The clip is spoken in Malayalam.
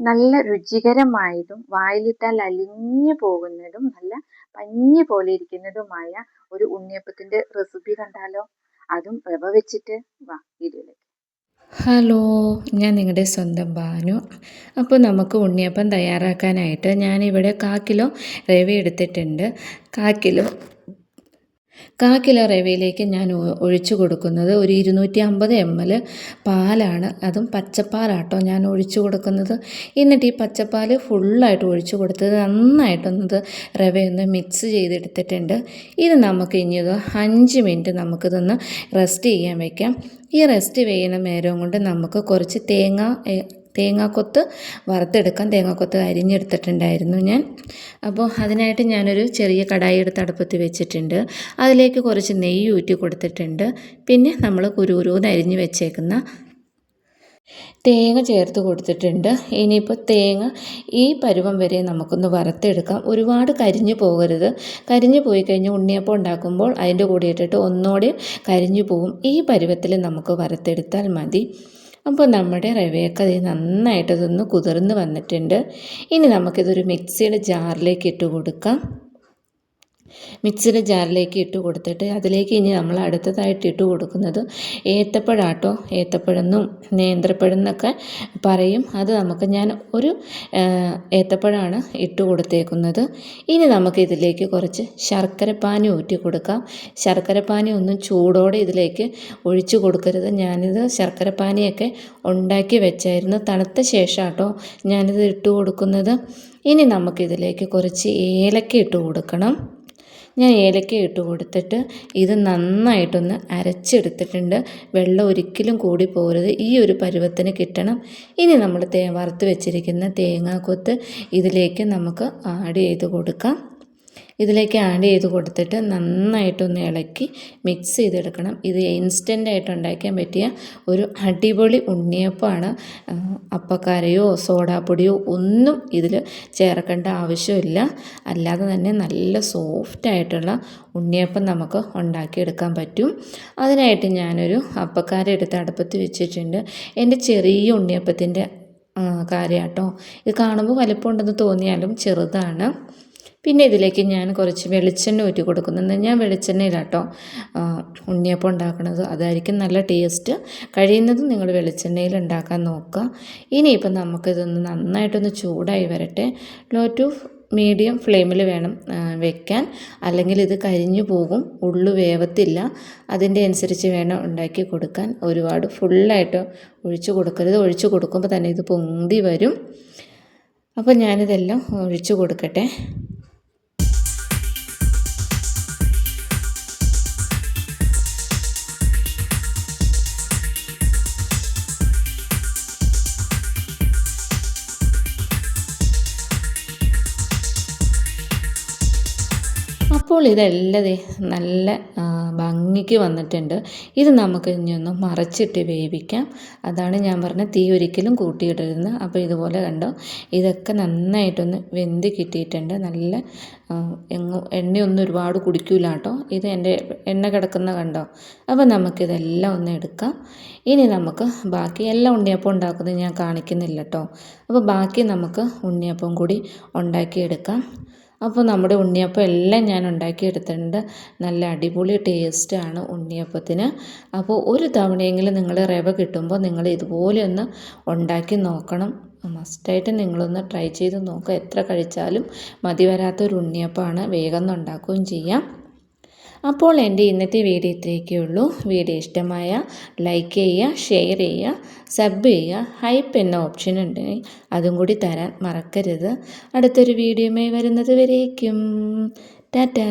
നല്ല രുചികരമായതും വായിലിട്ടാൽ അലിഞ്ഞു പോകുന്നതും നല്ല പഞ്ഞി പോലെ ഇരിക്കുന്നതുമായ ഒരു ഉണ്ണിയപ്പത്തിന്റെ റെസിപ്പി കണ്ടാലോ? അതും റവ വെച്ചിട്ട് വാ വീഡിയോയിലേക്ക്. ഹലോ ഞാൻ നിങ്ങളുടെ സ്വന്തം ബാനു അപ്പോൾ നമുക്ക് ഉണ്ണിയപ്പം തയ്യാറാക്കാനായിട്ട് ഞാനിവിടെ കാക്കിലോ കിലോ റവ എടുത്തിട്ടുണ്ട്. കാക്കിലോ കിലോ കാ റവയിലേക്ക് ഞാൻ ഒഴിച്ചു കൊടുക്കുന്നത് ഒരു ഇരുന്നൂറ്റി അമ്പത് എം എൽ പാലാണ്. അതും പച്ചപ്പാലാട്ടോ ഞാൻ ഒഴിച്ചു കൊടുക്കുന്നത്. എന്നിട്ട് ഈ പച്ചപ്പാൽ ഫുള്ളായിട്ട് ഒഴിച്ചു കൊടുത്തത് നന്നായിട്ടൊന്നത് റവയൊന്ന് മിക്സ് ചെയ്തെടുത്തിട്ടുണ്ട്. ഇത് നമുക്ക് ഇനി ഇത് അഞ്ച് മിനിറ്റ് നമുക്കിതൊന്ന് റെസ്റ്റ് ചെയ്യാൻ വയ്ക്കാം ഈ റെസ്റ്റ് ചെയ്യുന്ന നേരം കൊണ്ട് നമുക്ക് കുറച്ച് തേങ്ങ തേങ്ങാക്കൊത്ത് വറുത്തെടുക്കാൻ തേങ്ങാക്കൊത്ത് അരിഞ്ഞെടുത്തിട്ടുണ്ടായിരുന്നു ഞാൻ. അപ്പോൾ അതിനായിട്ട് ഞാനൊരു ചെറിയ കടായി എടുത്ത് അടുപ്പത്ത് വെച്ചിട്ടുണ്ട്. അതിലേക്ക് കുറച്ച് നെയ്യ് ഊറ്റി കൊടുത്തിട്ടുണ്ട്. പിന്നെ നമ്മൾ കുരുകുരുന്ന് അരിഞ്ഞ് വെച്ചേക്കുന്ന തേങ്ങ ചേർത്ത് കൊടുത്തിട്ടുണ്ട്. ഇനിയിപ്പോൾ തേങ്ങ ഈ പരുവം വരെ നമുക്കൊന്ന് വറുത്തെടുക്കാം. ഒരുപാട് കരിഞ്ഞു പോകരുത്. കരിഞ്ഞു പോയി കഴിഞ്ഞ് ഉണ്ണിയപ്പം ഉണ്ടാക്കുമ്പോൾ അതിന്റെ കൂടെ ഇട്ടിട്ട് ഒന്നുകൂടി കരിഞ്ഞു പോകും ഈ പരുവത്തിൽ നമുക്ക് വറുത്തെടുത്താൽ മതി. അപ്പോൾ നമ്മുടെ റവയൊക്കെ അത് നന്നായിട്ടതൊന്ന് കുതിർന്ന് വന്നിട്ടുണ്ട്. ഇനി നമുക്കിതൊരു മിക്സിയുടെ ജാറിലേക്ക് ഇട്ട് കൊടുക്കാം. മിക്സിയുടെ ജാറിലേക്ക് ഇട്ട് കൊടുത്തിട്ട് അതിലേക്ക് ഇനി നമ്മൾ അടുത്തതായിട്ട് ഇട്ട് കൊടുക്കുന്നത് ഏത്തപ്പഴാട്ടോ. ഏത്തപ്പഴെന്നും നേന്ത്രപ്പഴെന്നൊക്കെ പറയും. അത് നമുക്ക് ഞാൻ ഒരു ഏത്തപ്പഴമാണ് ഇട്ട് കൊടുത്തേക്കുന്നത്. ഇനി നമുക്ക് ഇതിലേക്ക് കുറച്ച് ശർക്കരപ്പാനി ഊറ്റി കൊടുക്കാം. ശർക്കരപ്പാനി ഒന്നും ചൂടോടെ ഇതിലേക്ക് ഒഴിച്ചു കൊടുക്കരുത്. ഞാനിത് ശർക്കരപ്പാനിയൊക്കെ ഉണ്ടാക്കി വെച്ചായിരുന്നു. തണുത്ത ശേഷം കേട്ടോ ഞാനിത് ഇട്ട് കൊടുക്കുന്നത്. ഇനി നമുക്കിതിലേക്ക് കുറച്ച് ഏലക്ക ഇട്ട് കൊടുക്കണം. ഞാൻ ഏലക്ക ഇട്ട് കൊടുത്തിട്ട് ഇത് നന്നായിട്ടൊന്ന് അരച്ചെടുത്തിട്ടുണ്ട്. വെള്ളം ഒരിക്കലും കൂടി പോകരുത് ഈ ഒരു പരുവത്തിന് കിട്ടണം. ഇനി നമ്മൾ തേ വറുത്ത് വെച്ചിരിക്കുന്ന തേങ്ങാക്കൊത്ത് ഇതിലേക്ക് നമുക്ക് ആഡ് ചെയ്ത് കൊടുക്കാം. ഇതിലേക്ക് ആഡ് ചെയ്ത് കൊടുത്തിട്ട് നന്നായിട്ടൊന്ന് ഇളക്കി മിക്സ് ചെയ്തെടുക്കണം. ഇത് ഇൻസ്റ്റന്റ് ആയിട്ട് ഉണ്ടാക്കാൻ പറ്റിയ ഒരു അടിപൊളി ഉണ്ണിയപ്പമാണ്. അപ്പക്കാരയോ സോഡാപ്പൊടിയോ ഒന്നും ഇതിൽ ചേർക്കേണ്ട ആവശ്യമില്ല. അല്ലാതെ തന്നെ നല്ല സോഫ്റ്റായിട്ടുള്ള ഉണ്ണിയപ്പം നമുക്ക് ഉണ്ടാക്കിയെടുക്കാൻ പറ്റും. അതിനായിട്ട് ഞാനൊരു അപ്പക്കാര എടുത്ത് അടുപ്പത്ത് വെച്ചിട്ടുണ്ട്. എന്റെ ചെറിയ ഉണ്ണിയപ്പത്തിന്റെ കാര്യമാട്ടോ ഇത് കാണുമ്പോൾ വലിപ്പമുണ്ടെന്ന് തോന്നിയാലും ചെറുതാണ്. പിന്നെ ഇതിലേക്ക് ഞാൻ കുറച്ച് വെളിച്ചെണ്ണ ഊറ്റി കൊടുക്കുന്നുണ്ട്. ഞാൻ വെളിച്ചെണ്ണയിലാട്ടോ ഉണ്ണിയപ്പം ഉണ്ടാക്കുന്നത് അതായിരിക്കും നല്ല ടേസ്റ്റ് കഴിയുന്നതും നിങ്ങൾ വെളിച്ചെണ്ണയിൽ ഉണ്ടാക്കാൻ നോക്കുക. ഇനിയിപ്പം നമുക്കിതൊന്ന് നന്നായിട്ടൊന്ന് ചൂടായി വരട്ടെ. ലോ ടു മീഡിയം ഫ്ലെയിമിൽ വേണം വെക്കാൻ. അല്ലെങ്കിൽ ഇത് കരിഞ്ഞു പോകും ഉള്ളു വേവത്തില്ല. അതിന്റെ അനുസരിച്ച് വേണം ഉണ്ടാക്കി കൊടുക്കാൻ. ഒരുപാട് ഫുള്ളായിട്ട് ഒഴിച്ചു കൊടുക്കരുത്. ഒഴിച്ചു കൊടുക്കുമ്പോൾ തന്നെ ഇത് പൊന്തി വരും. അപ്പോൾ ഞാനിതെല്ലാം ഒഴിച്ചു കൊടുക്കട്ടെ. അപ്പോൾ ഇതെല്ലാം നല്ല ഭംഗിക്ക് വന്നിട്ടുണ്ട്. ഇത് നമുക്ക് ഇനി ഒന്ന് മറച്ചിട്ട് വേവിക്കാം. അതാണ് ഞാൻ പറഞ്ഞ തീ ഒരിക്കലും കൂട്ടിയിടരുത്. അപ്പോൾ ഇതുപോലെ കണ്ടോ ഇതൊക്കെ നന്നായിട്ടൊന്ന് വെന്ത് കിട്ടിയിട്ടുണ്ട്. നല്ല എങ്ങും എണ്ണയൊന്നും ഒരുപാട് കുടിക്കില്ല കേട്ടോ. ഇത് എന്റെ എണ്ണ കിടക്കുന്ന കണ്ടോ? അപ്പോൾ നമുക്കിതെല്ലാം ഒന്ന് എടുക്കാം. ഇനി നമുക്ക് ബാക്കി എല്ലാം ഉണ്ണിയപ്പം ഉണ്ടാക്കുന്നത് ഞാൻ കാണിക്കുന്നില്ല കേട്ടോ. അപ്പോൾ ബാക്കി നമുക്ക് ഉണ്ണിയപ്പം കൂടി ഉണ്ടാക്കിയെടുക്കാം. അപ്പോൾ നമ്മുടെ ഉണ്ണിയപ്പം എല്ലാം ഞാൻ ഉണ്ടാക്കിയെടുത്തിട്ടുണ്ട്. നല്ല അടിപൊളി ടേസ്റ്റാണ് ഉണ്ണിയപ്പത്തിന്. അപ്പോൾ ഒരു തവണയെങ്കിലും നിങ്ങൾ റവ കിട്ടുമ്പോൾ നിങ്ങൾ ഇതുപോലെ ഒന്ന് ഉണ്ടാക്കി നോക്കണം. മസ്റ്റായിട്ട് നിങ്ങളൊന്ന് ട്രൈ ചെയ്ത് നോക്കുക എത്ര കഴിച്ചാലും മതി വരാത്തൊരു ഉണ്ണിയപ്പമാണ് വേഗം ഉണ്ടാക്കുകയും ചെയ്യാം. അപ്പോൾ എന്റെ ഇന്നത്തെ വീഡിയോ ഇത്രയൊക്കെ ഉള്ളൂ. വീഡിയോ ഇഷ്ടമായ ലൈക്ക് ചെയ്യുക ഷെയർ ചെയ്യുക സബ് ചെയ്യുക ഹൈപ്പ് എന്ന ഓപ്ഷൻ ഉണ്ട് അതും കൂടി തരാൻ മറക്കരുത്. അടുത്തൊരു വീഡിയോയുമായി വരുന്നത് വരേക്കും. ടാറ്റാ.